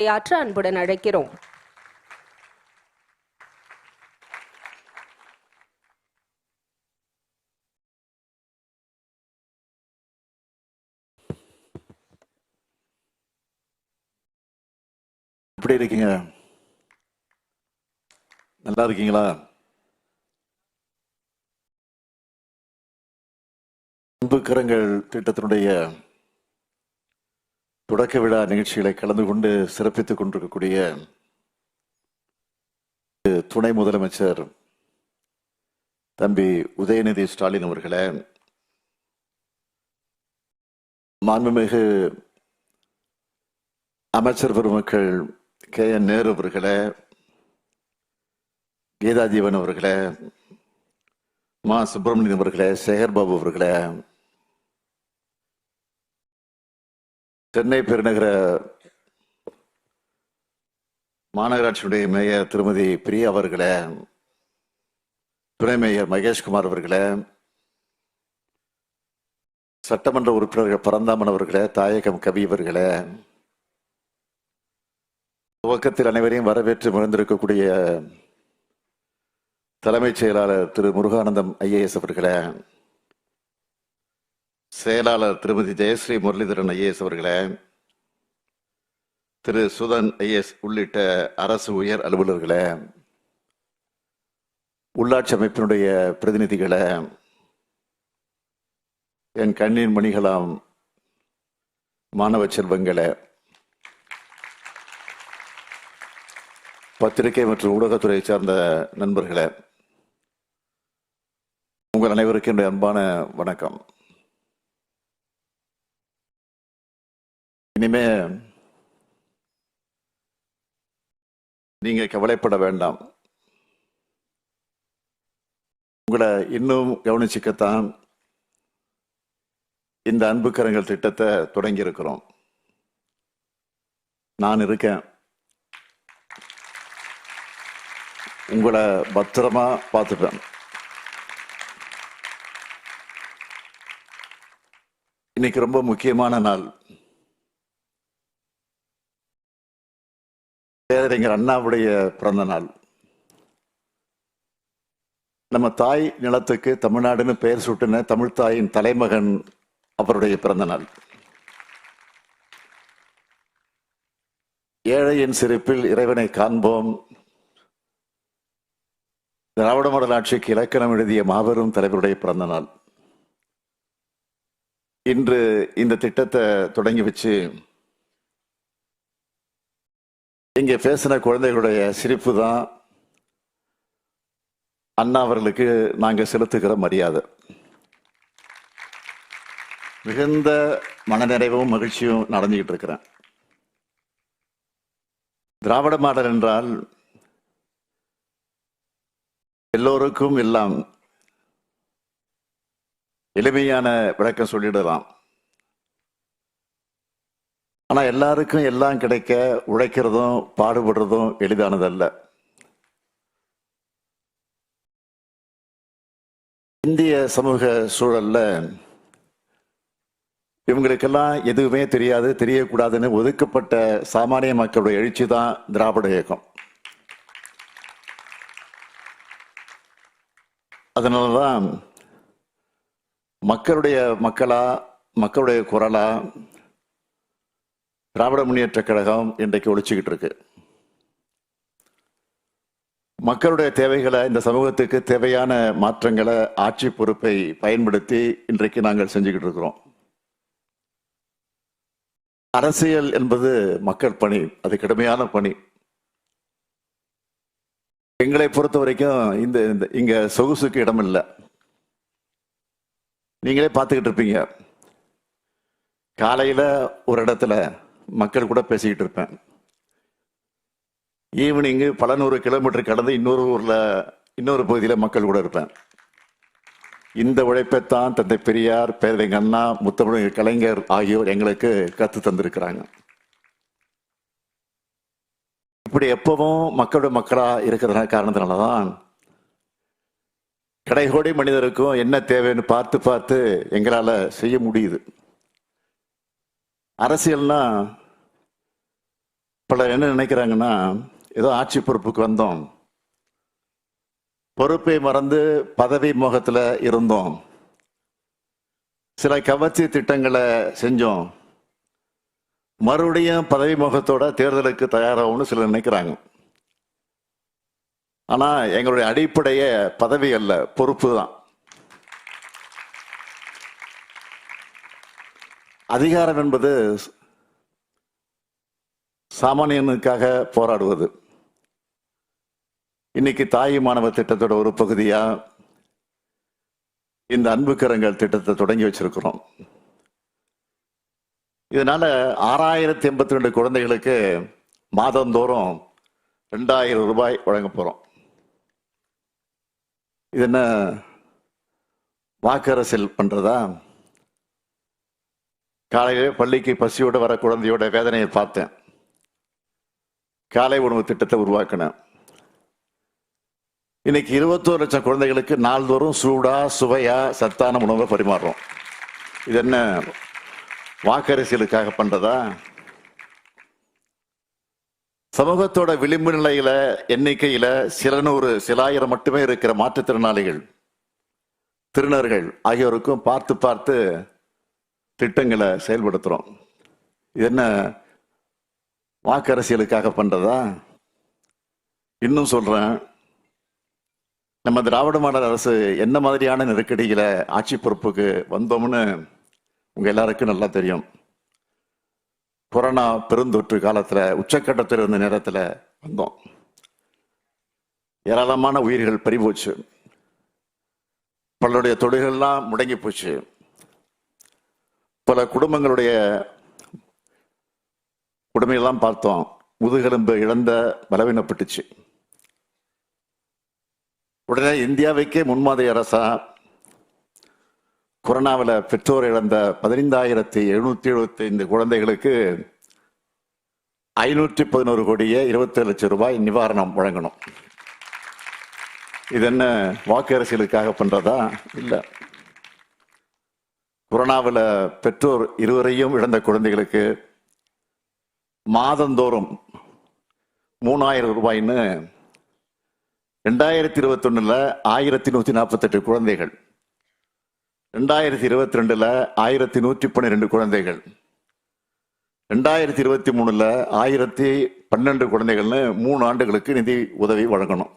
உரையாற்ற அன்புடன் அழைக்கிறோம். எப்படி இருக்கீங்க. நல்லா இருக்கீங்களா? அன்பு கரங்கள் திட்டத்தினுடைய தொடக்க விழா நிகழ்ச்சிகளை கலந்து கொண்டு சிறப்பித்துக் கொண்டிருக்கக்கூடிய துணை முதலமைச்சர் தம்பி உதயநிதி ஸ்டாலின் அவர்களே மாண்புமிகு அமைச்சர் பெருமக்கள் கே என் நேரு அவர்களே கீதாஜீவன் அவர்களே மா சுப்பிரமணியன் அவர்களே சேகர் பாபு அவர்களே சென்னை பெருநகர மாநகராட்சியுடைய மேயர் திருமதி பிரியா அவர்களே துணை மேயர் மகேஷ்குமார் அவர்களே சட்டமன்ற உறுப்பினர்கள் பரந்தாமன் அவர்களே தாயகம் கவி அவர்களே துவக்கத்தில் அனைவரையும் வரவேற்று மகிழ்ந்திருக்கக்கூடிய தலைமைச் செயலாளர் திரு முருகானந்தம் ஐஏஎஸ் அவர்களே செயலாளர் திருமதி ஜெயஸ்ரீ முரளிதரன் ஐஏஎஸ் அவர்களே திரு சுதன் ஐஏஎஸ் உள்ளிட்ட அரசு உயர் அலுவலர்களே உள்ளாட்சி அமைப்பினுடைய பிரதிநிதிகளை என் கண்ணீர் மணிகளாம் மாணவ செல்வங்களே பத்திரிகை மற்றும் ஊடகத்துறையை சார்ந்த நண்பர்களே உங்கள் அனைவருக்கும் என்னுடைய அன்பான வணக்கம். இனிமே நீங்க கவலைப்பட வேண்டாம். உங்களை இன்னும் கவனிச்சுக்கத்தான் இந்த அன்புக்கரங்கள் திட்டத்தை தொடங்கி இருக்கிறோம் நான் இருக்கேன். உங்களை பத்திரமா பார்த்துப்பேன். இன்னைக்கு ரொம்ப முக்கியமான நாள். பேரறிஞர் அண்ணாவுடைய பிறந்த நாள். நம்ம தாய் நிலத்துக்கு தமிழ்நாடுன்னு பெயர் சூட்டின தமிழ் தாயின் தலைமகன் அவருடைய பிறந்த நாள். ஏழையின் சிரிப்பில் இறைவனை காண்போம். திராவிட மாடல் ஆட்சிக்கு இலக்கணம் எழுதிய மாபெரும் தலைவருடைய பிறந்த நாள். இன்று இந்த திட்டத்தை தொடங்கி வச்சு இங்கே பேசின குழந்தைகளுடைய சிரிப்பு தான் அண்ணா அவர்களுக்கு நாங்கள் செலுத்துகிற மரியாதை. மிகுந்த மனநிறைவும் மகிழ்ச்சியும் நடந்துகிட்டு இருக்கிறேன். திராவிட மாடல் என்றால் எல்லோருக்கும் எல்லாம் எளிமையான விளக்கம் சொல்லிடலாம். ஆனால் எல்லாருக்கும் எல்லாம் கிடைக்க உழைக்கிறதும் பாடுபடுறதும் எளிதானதல்ல. இந்திய சமூக சூழல்ல இவங்களுக்கெல்லாம் எதுவுமே தெரியாது தெரியக்கூடாதுன்னு ஒதுக்கப்பட்ட சாமானிய மக்களுடைய எழுச்சி தான் திராவிட இயக்கம். அதனாலதான் மக்களுடைய மக்களா மக்களுடைய குரலா திராவிட முன்னேற்ற கழகம் இன்றைக்கு ஒழிச்சுக்கிட்டு இருக்கு. மக்களுடைய தேவைகளை இந்த சமூகத்துக்கு தேவையான மாற்றங்களை ஆட்சி பொறுப்பை பயன்படுத்தி இன்றைக்கு நாங்கள் செஞ்சுக்கிட்டு இருக்கிறோம். அரசியல் என்பது மக்கள் பணி அது கடுமையான பணி. எங்களை பொறுத்த வரைக்கும் இந்த இந்த- இங்க சொகுசுக்கு இடம் இல்லை நீங்களே பார்த்துக்கிட்டு இருப்பீங்க. காலையில ஒரு இடத்துல மக்கள் கூட பேசிக்கிட்டு இருப்பேன். ஈவினிங்கு பல நூறு கிலோமீட்டர் கடந்து இன்னொரு ஊரில் இன்னொரு பகுதியில் மக்கள் கூட இருப்பேன். இந்த உழைப்பைத்தான் தந்தை பெரியார் பேரறிஞர் அண்ணா முத்தமிழ் கலைஞர் ஆகியோர் எங்களுக்கு கற்று தந்திருக்கிறாங்க. இப்படி எப்பவும் மக்களோட மக்களாக இருக்கிறதுனால காரணத்தினாலதான் கடைகோடி மனிதருக்கும் என்ன தேவைன்னு பார்த்து பார்த்து எங்களால் செய்ய முடியுது. அரசியல்னா பலர் என்ன நினைக்கிறாங்கன்னா ஏதோ ஆட்சி பொறுப்புக்கு வந்தோம். பொறுப்பை மறந்து பதவி மோகத்தில் இருந்தோம். சில கவர்ச்சி திட்டங்களை செஞ்சோம். மறுபடியும் பதவி முகத்தோட தேர்தலுக்கு தயாராகும்னு சிலர் நினைக்கிறாங்க. ஆனால் எங்களுடைய அடிப்படைய பதவி அல்ல பொறுப்பு தான். அதிகாரம் என்பது சாமானியனுக்காக போராடுவது. இன்னைக்கு தாய் மாணவ திட்டத்தோட ஒரு பகுதியா இந்த அன்புக்கரங்கள் திட்டத்தை தொடங்கி வச்சிருக்கிறோம். இதனால ஆறாயிரத்தி எண்பத்தி ரெண்டு குழந்தைகளுக்கு மாதந்தோறும் ரெண்டாயிரம் ரூபாய் வழங்க போறோம். இது என்ன வாக்கரசியல் பண்றதா? காலையிலே பள்ளிக்கு பசியோட வர குழந்தையோட வேதனையை பார்த்தேன். காலை உணவு திட்டத்தை உருவாக்கினேன் இன்னைக்கு இருபத்தோரு லட்சம் குழந்தைகளுக்கு நாள்தோறும் சூடா சுவையா சத்தான உணவை பரிமாறுறோம். இது என்ன வாக்கரசியலுக்காக பண்றதா? சமூகத்தோட விளிம்பு நிலையில எண்ணிக்கையில சில நூறு சில ஆயிரம் மட்டுமே இருக்கிற மாற்றுத்திறனாளிகள் திருநர்கள் ஆகியோருக்கும் பார்த்து பார்த்து திட்டங்களை செயல்படுத்துறோம். இது என்ன வாக்கரசியலுக்காக பண்றதா? இன்னும் சொல்றேன். நம்ம திராவிட மாடல் அரசு என்ன மாதிரியான நெருக்கடியில ஆட்சி பொறுப்புக்கு வந்தோம்னு உங்க எல்லாருக்கும் நல்லா தெரியும். கொரோனா பெருந்தொற்று காலத்துல உச்சக்கட்டத்தில் இருந்த நேரத்துல வந்தோம். ஏராளமான உயிர்கள் பறிபோச்சு. பலருடைய தொழில்கள்லாம் முடங்கி போச்சு. பல குடும்பங்களுடைய உடமையெல்லாம் பார்த்தோம். முதுகெலும்பு இழந்த பலவீனப்பட்டுச்சு. உடனே இந்தியாவைக்கே முன்மாதிரி அரசா கொரோனாவில் பெற்றோர் இழந்த பதினைந்தாயிரத்தி எழுநூத்தி எழுபத்தி ஐந்து குழந்தைகளுக்கு ஐநூற்றி பதினோரு கோடியே இருபத்தி லட்சம் ரூபாய் நிவாரணம் வழங்கணும். இது என்ன வாக்கு அரசியலுக்காக பண்றதா? இல்லை. கொரோனாவில் பெற்றோர் இருவரையும் இழந்த குழந்தைகளுக்கு மாதந்தோறும் மூணாயிரம் ரூபாய்ன்னு ரெண்டாயிரத்தி இருபத்தொன்னுல ஆயிரத்தி நூத்தி நாற்பத்தெட்டு குழந்தைகள். ரெண்டாயிரத்தி இருபத்தி ரெண்டுல ஆயிரத்தி நூற்றி பன்னிரெண்டு குழந்தைகள். ரெண்டாயிரத்தி இருபத்தி மூணுல ஆயிரத்தி பன்னெண்டு குழந்தைகள்னு மூணு ஆண்டுகளுக்கு நிதி உதவி வழங்கணும்.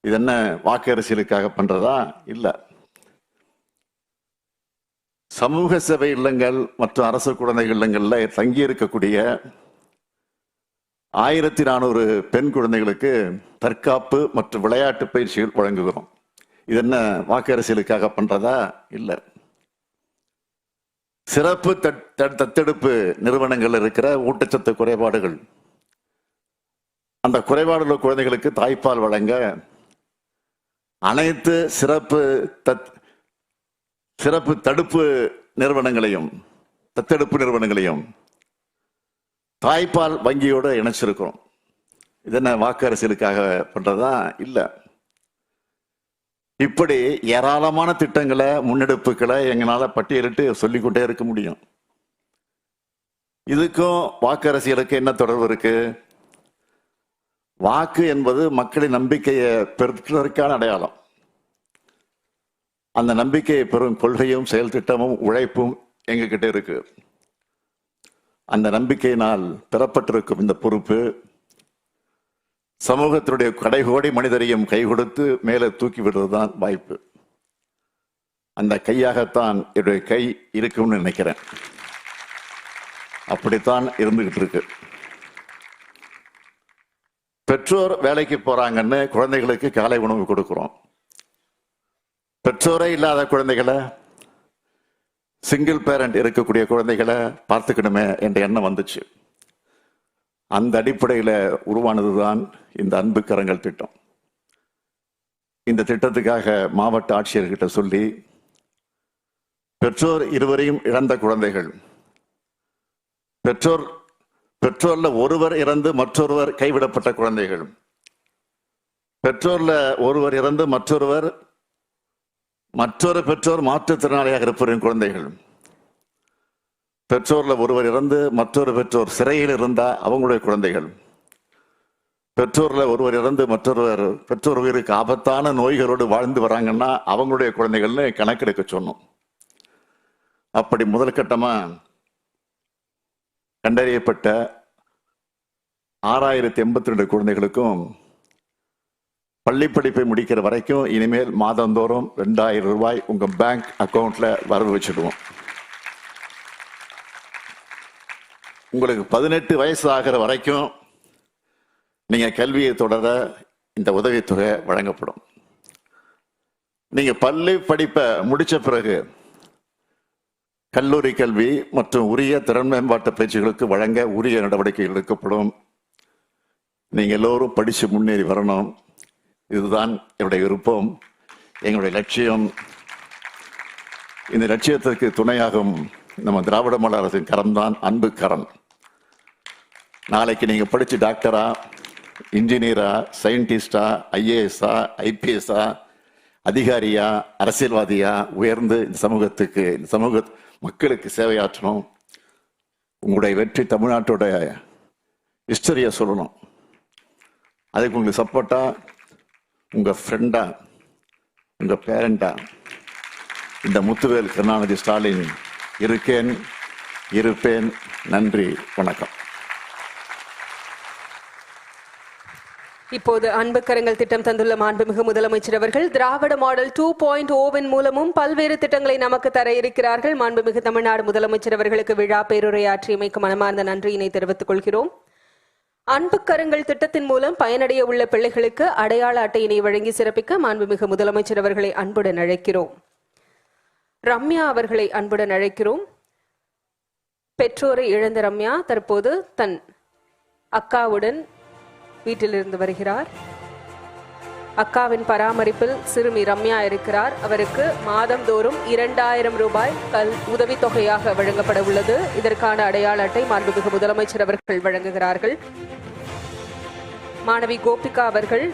இது என்ன வாக்கு அரசியலுக்காக பண்றதா? இல்லை. சமூக சேவை இல்லங்கள் மற்றும் அரசு குழந்தைகள் இல்லங்களில் தங்கி இருக்கக்கூடிய ஆயிரத்தி நானூறு பெண் குழந்தைகளுக்கு தற்காப்பு மற்றும் விளையாட்டு பயிற்சிகள் வழங்குகிறோம். இது என்ன வாக்கு அரசியலுக்காக பண்றதா? இல்லை. சிறப்பு தட்- தத்தெடுப்பு நிறுவனங்கள் இருக்கிற ஊட்டச்சத்து குறைபாடுகள். அந்த குறைபாடுள்ள குழந்தைகளுக்கு தாய்ப்பால் வழங்க அனைத்து சிறப்பு தத் சிறப்பு தடுப்பு நிறுவனங்களையும் தத்தெடுப்பு நிறுவனங்களையும் தாய்ப்பால் வங்கியோடு இணைச்சிருக்கிறோம். இது என்ன வாக்கு அரசியலுக்காக பண்ணுறதா இல்லை. இப்படி ஏராளமான திட்டங்களை முன்னெடுப்புகளை எங்களால் பட்டியலிட்டு சொல்லிக்கொண்டே இருக்க முடியும். இதுக்கும் வாக்கு அரசியலுக்கு என்ன தொடர்பு இருக்கு? வாக்கு என்பது மக்களின் நம்பிக்கையை பெற்றதற்கான அடையாளம். அந்த நம்பிக்கையை பெறும் கொள்கையும் செயல் திட்டமும் உழைப்பும் எங்ககிட்ட இருக்கு. அந்த நம்பிக்கையினால் பெறப்பட்டிருக்கும் இந்த பொறுப்பு சமூகத்தினுடைய கடைகோடி மனிதரையும் கை கொடுத்து மேலே தூக்கி விடுறதுதான் வாய்ப்பு. அந்த கையாகத்தான் என்னுடைய கை இருக்கும்னு நினைக்கிறேன். அப்படித்தான் இருந்துகிட்டு இருக்கு. பெற்றோர் வேலைக்கு போறாங்கன்னு குழந்தைகளுக்கு காலை உணவு கொடுக்குறோம். பெற்றோரே இல்லாத குழந்தைகளை சிங்கிள் பேரண்ட் இருக்கக்கூடிய குழந்தைகளை பார்த்துக்கணுமே என்ற எண்ணம் வந்துச்சு. அந்த அடிப்படையில் உருவானது தான் இந்த அன்பு கரங்கள் திட்டம். இந்த திட்டத்துக்காக மாவட்ட ஆட்சியர்கிட்ட சொல்லி பெற்றோர் இருவரையும் இழந்த குழந்தைகள் பெற்றோர் பெற்றோர்ல ஒருவர் இறந்து மற்றொருவர் கைவிடப்பட்ட குழந்தைகள் பெற்றோர்ல ஒருவர் இறந்து மற்றொருவர் மற்றொரு பெற்றோர் மாற்றுத்திறனாளியாக இருப்பவரின் குழந்தைகள். பெற்றோர்ல ஒருவர் இறந்து மற்றொரு பெற்றோர் சிறையில் இருந்தா அவங்களுடைய குழந்தைகள். பெற்றோர்ல ஒருவர் இறந்து மற்றொருவர் பெற்றோர் உயிருக்கு ஆபத்தான நோய்களோடு வாழ்ந்து வராங்கன்னா அவங்களுடைய குழந்தைகள்னு கணக்கெடுக்க சொன்னோம். அப்படி முதல் கட்டமா கண்டறியப்பட்ட ஆறாயிரத்தி எண்பத்தி ரெண்டு குழந்தைகளுக்கும் பள்ளி படிப்பை முடிக்கிற வரைக்கும் இனிமேல் மாதந்தோறும் ரெண்டாயிரம் ரூபாய் உங்கள் பேங்க் அக்கௌண்ட்டில் வரவு வச்சிடுவோம். உங்களுக்கு பதினெட்டு வயசு ஆகிற வரைக்கும் நீங்கள் கல்வியை தொடர இந்த உதவித்தொகை வழங்கப்படும். நீங்கள் பள்ளி படிப்பை முடித்த பிறகு கல்லூரி கல்வி மற்றும் உரிய திறன் மேம்பாட்டு பயிற்சிகளுக்கு வழங்க உரிய நடவடிக்கைகள் எடுக்கப்படும். நீங்கள் எல்லோரும் படித்து முன்னேறி வரணும். இதுதான் என்னுடைய விருப்பம் எங்களுடைய லட்சியம். இந்த லட்சியத்திற்கு துணையாகும் நம்ம திராவிட மலை அரசின் கரம்தான் அன்பு கரம். நாளைக்கு நீங்க படிச்சு டாக்டரா இன்ஜினியரா சயின்டிஸ்டா ஐஏஎஸ்ஆ ஐபிஎஸ்ஆ அதிகாரியா அரசியல்வாதியா உயர்ந்து இந்த சமூகத்துக்கு இந்த சமூக மக்களுக்கு சேவையாற்றணும். உங்களுடைய வெற்றி தமிழ்நாட்டோட ஹிஸ்டரியை சொல்லணும். அதுக்கு உங்களுக்கு சப்போர்ட்டா உங்க ஃப்ரெண்டா உங்க பேரண்டா இந்த முத்துவேல் கருணாநிதி ஸ்டாலின் இருக்கேன் இருப்பேன். நன்றி வணக்கம். இப்போது அன்பு கரங்கள் திட்டம் தந்துள்ள மாண்புமிகு முதலமைச்சர் அவர்கள் திராவிட மாடல் டூ பாயிண்ட் ஓவின் மூலமும் பல்வேறு திட்டங்களை நமக்கு தர இருக்கிறார்கள். மாண்புமிகு தமிழ்நாடு முதலமைச்சர் அவர்களுக்கு விழா பேருரையாற்றியமைக்கு மனமார்ந்த நன்றியினை தெரிவித்துக் கொள்கிறோம். அன்பு கரங்கள் திட்டத்தின் மூலம் பயனடைய உள்ள பிள்ளைகளுக்கு அடையாள அட்டையினை வழங்கி சிறப்பிக்க மாண்புமிகு முதலமைச்சர் அவர்களை அன்புடன் அழைக்கிறோம். ரம்யா அவர்களை அன்புடன் அழைக்கிறோம். பெற்றோரை இழந்த ரம்யா தற்போது தன் அக்காவுடன் வீட்டிலிருந்து வருகிறார். அக்காவின் பராமரிப்பில் சிறுமி ரம்யா இருக்கிறார். அவருக்கு மாதந்தோறும் இரண்டாயிரம் ரூபாய் கல் உதவித்தொகையாக வழங்கப்பட உள்ளது. இதற்கான அடையாள அட்டை மாண்புமிகு முதலமைச்சர் அவர்கள் வழங்குகிறார்கள். மாணவி கோபிகா அவர்கள்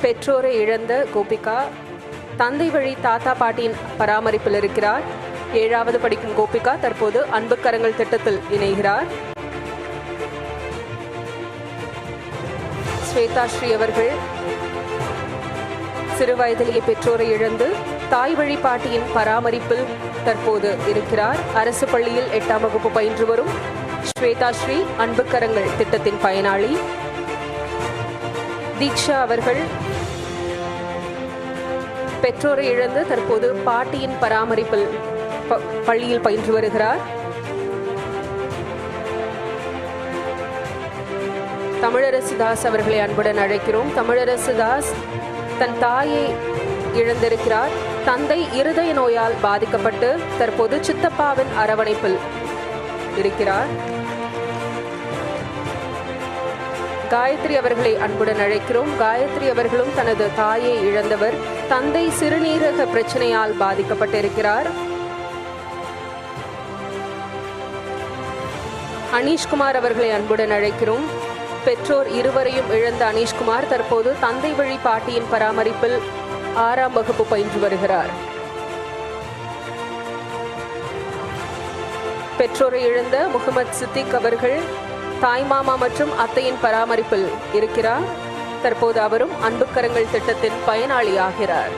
பெற்றோரை இழந்த கோபிகா தந்தை வழி தாத்தா பாட்டியின் பராமரிப்பில் இருக்கிறார். ஏழாவது படிக்கும் கோபிகா தற்போது அன்புக்கரங்கள் திட்டத்தில் இணைகிறார். ஸ்வேதா ஸ்ரீ அவர்கள். சிறுவயதிலேயே பெற்றோரை இழந்து தாய் வழி பாட்டியின் பராமரிப்பில் தற்போது இருக்கிறார். அரசு பள்ளியில் எட்டாம் வகுப்பு பயின்று வரும் ஸ்வேதா ஸ்ரீ அன்புக்கரங்கள் திட்டத்தின் பயனாளி. தீக்ஷா அவர்கள் பெற்றோரை இழந்து தற்போது பாட்டியின் பராமரிப்பில் ப- பள்ளியில் பயின்று வருகிறார். தமிழரசு தாஸ் அவர்களை அன்புடன் அழைக்கிறோம். தமிழரசு தாஸ் தன் தாயை இழந்திருக்கிறார். தந்தை இருதய நோயால் பாதிக்கப்பட்டு தற்போது சித்தப்பாவின் அரவணைப்பில் இருக்கிறார். காயத்ரி அவர்களை அன்புடன் அழைக்கிறோம். காயத்ரி அவர்களும் தனது தாயை இழந்தவர். தந்தை சிறுநீரக பிரச்சனையால் பாதிக்கப்பட்டிருக்கிறார். அனீஷ்குமார் அவர்களை அன்புடன் அழைக்கிறோம். பெற்றோர் இருவரையும் இழந்த அனீஷ்குமார் தற்போது தந்தை வழி பாட்டியின் பராமரிப்பில் ஆறாம் வகுப்பு பயின்று வருகிறார். பெற்றோரை இழந்த முகமது சித்திக் அவர்கள் தாய்மாமா மற்றும் அத்தையின் பராமரிப்பில் இருக்கிறார். தற்போது அவரும் அன்புக்கரங்கள் திட்டத்தின் பயனாளி ஆகிறார்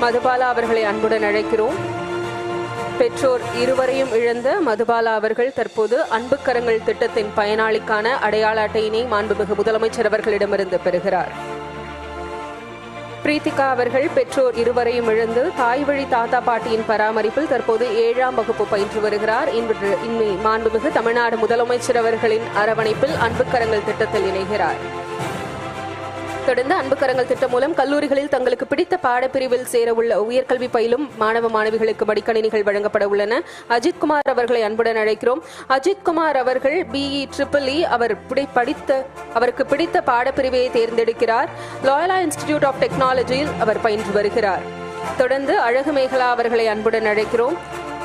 மதுபாலா அவர்களை அன்புடன் அழைக்கிறோம். பெற்றோர் இருவரையும் இழந்த மதுபாலா அவர்கள் தற்போது அன்பு கரங்கள் திட்டத்தின் பயனாளிக்கான அடையாள அட்டையினை மாண்புமிகு முதலமைச்சர் அவர்களிடமிருந்து பெறுகிறார். பிரீத்திகா அவர்கள் பெற்றோர் இருவரையும் இழந்து தாய் வழி தாத்தா பாட்டியின் பராமரிப்பில் தற்போது ஏழாம் வகுப்பு பயின்று வருகிறார். இன்று மாண்புமிகு தமிழ்நாடு முதலமைச்சர் அவர்களின் அரவணைப்பில் அன்பு கரங்கள் திட்டத்தில் இணைகிறார். தொடர்ந்து அன்பு கரங்கள் திட்டம் மூலம் கல்லூரிகளில் தங்களுக்கு பிடித்த பாடப்பிரிவில் சேர உள்ள உயர்கல்வி பயிலும் மாணவ மாணவிகளுக்கு மடிக்கணினிகள் வழங்கப்பட உள்ளன. அஜித்குமார் அவர்களை அன்புடன் அழைக்கிறோம். அஜித்குமார் அவர்கள் பிஇ ட்ரிபிள் இ அவர் படித்த அவருக்கு பிடித்த பாடப்பிரிவை தேர்ந்தெடுக்கிறார். லாயலா இன்ஸ்டிடியூட் ஆஃப் டெக்னாலஜியில் அவர் பயின்று வருகிறார். தொடர்ந்து அழகு மேகலா அவர்களை அன்புடன் அழைக்கிறோம்.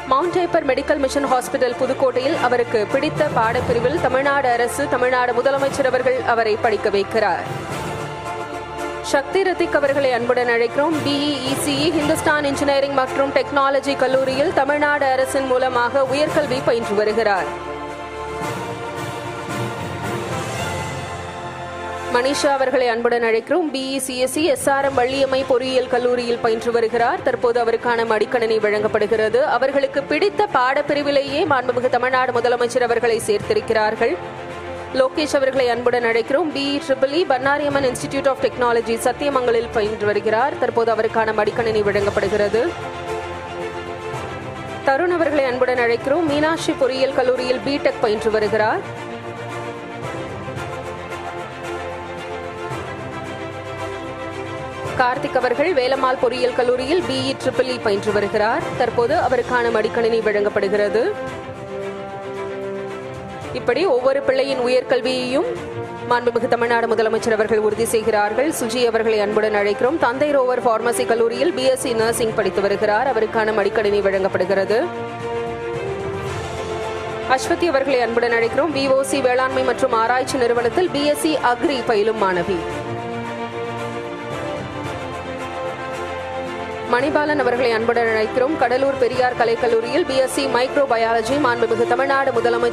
மவுண்ட் ஹேப்பர் மெடிக்கல் மிஷன் ஹாஸ்பிட்டல் புதுக்கோட்டையில் அவருக்கு பிடித்த பாடப்பிரிவில் தமிழ்நாடு அரசு தமிழ்நாடு முதலமைச்சர் அவர்கள் அவரை படிக்க வைக்கிறார். சக்தி ரத்திக் அவர்களை அன்புடன் அழைக்கிறோம். B E E C E Hindustan engineering மற்றும் டெக்னாலஜி கல்லூரியில் தமிழ்நாடு அரசின் மூலமாக உயர்கல்வி பயின்று வருகிறார். மனிஷா அவர்களை அன்புடன் அழைக்கிறோம். பிஇசிஎஸ்சி எஸ்ஆர்எம் வள்ளியம்மை பொறியியல் கல்லூரியில் பயின்று வருகிறார். தற்போது அவருக்கான மடிக்கணினி வழங்கப்படுகிறது. அவர்களுக்கு பிடித்த பாடப்பிரிவிலேயே மாண்புமிகு தமிழ்நாடு முதலமைச்சர் அவர்களை சேர்த்திருக்கிறார்கள். லோகேஷ் அவர்களை அன்புடன் அழைக்கிறோம். BE triple E Bannariamman institute of technology சத்தியமங்கலில் பயின்று வருகிறார். தற்போது அவருக்கான மடிக்கணினி வழங்கப்படுகிறது. தருண் அவர்களை அன்புடன் அழைக்கிறோம். மீனாட்சி பொறியியல் கல்லூரியில் பிடெக் பயின்று வருகிறார். கார்த்திக் அவர்கள் வேலம்மாள் பொறியியல் கல்லூரியில் பிஇ ட்ரிபிள் இ பயின்று வருகிறார். தற்போது அவருக்கான மடிக்கணினி வழங்கப்படுகிறது. இப்படி ஒவ்வொரு பிள்ளையின் உயர்கல்வியையும் மாண்புமிகு தமிழ்நாடு முதலமைச்சர் அவர்கள் உறுதி செய்கிறார்கள். சுஜி அவர்களை அன்புடன் அழைக்கிறோம். தந்தை ரோவர் பார்மசி கல்லூரியில் பிஎஸ்சி நர்சிங் படித்து வருகிறார். அவருக்கான மடிக்கணினி வழங்கப்படுகிறது. அஸ்வதி அவர்களை அன்புடன் அழைக்கிறோம். பிஓசி வேளாண்மை மற்றும் ஆராய்ச்சி நிறுவனத்தில் பிஎஸ்சி அக்ரி பயிலும் மாணவி. மணிபாலன் அவர்களை அன்புடன் அழைக்கிறோம். கடலூர் பெரியார் கலைக்கல்லூரியில் பிஎஸ்சி மைக்ரோ பயாலஜி மாண்புமிகு தமிழ்நாடு முதலமைச்சர்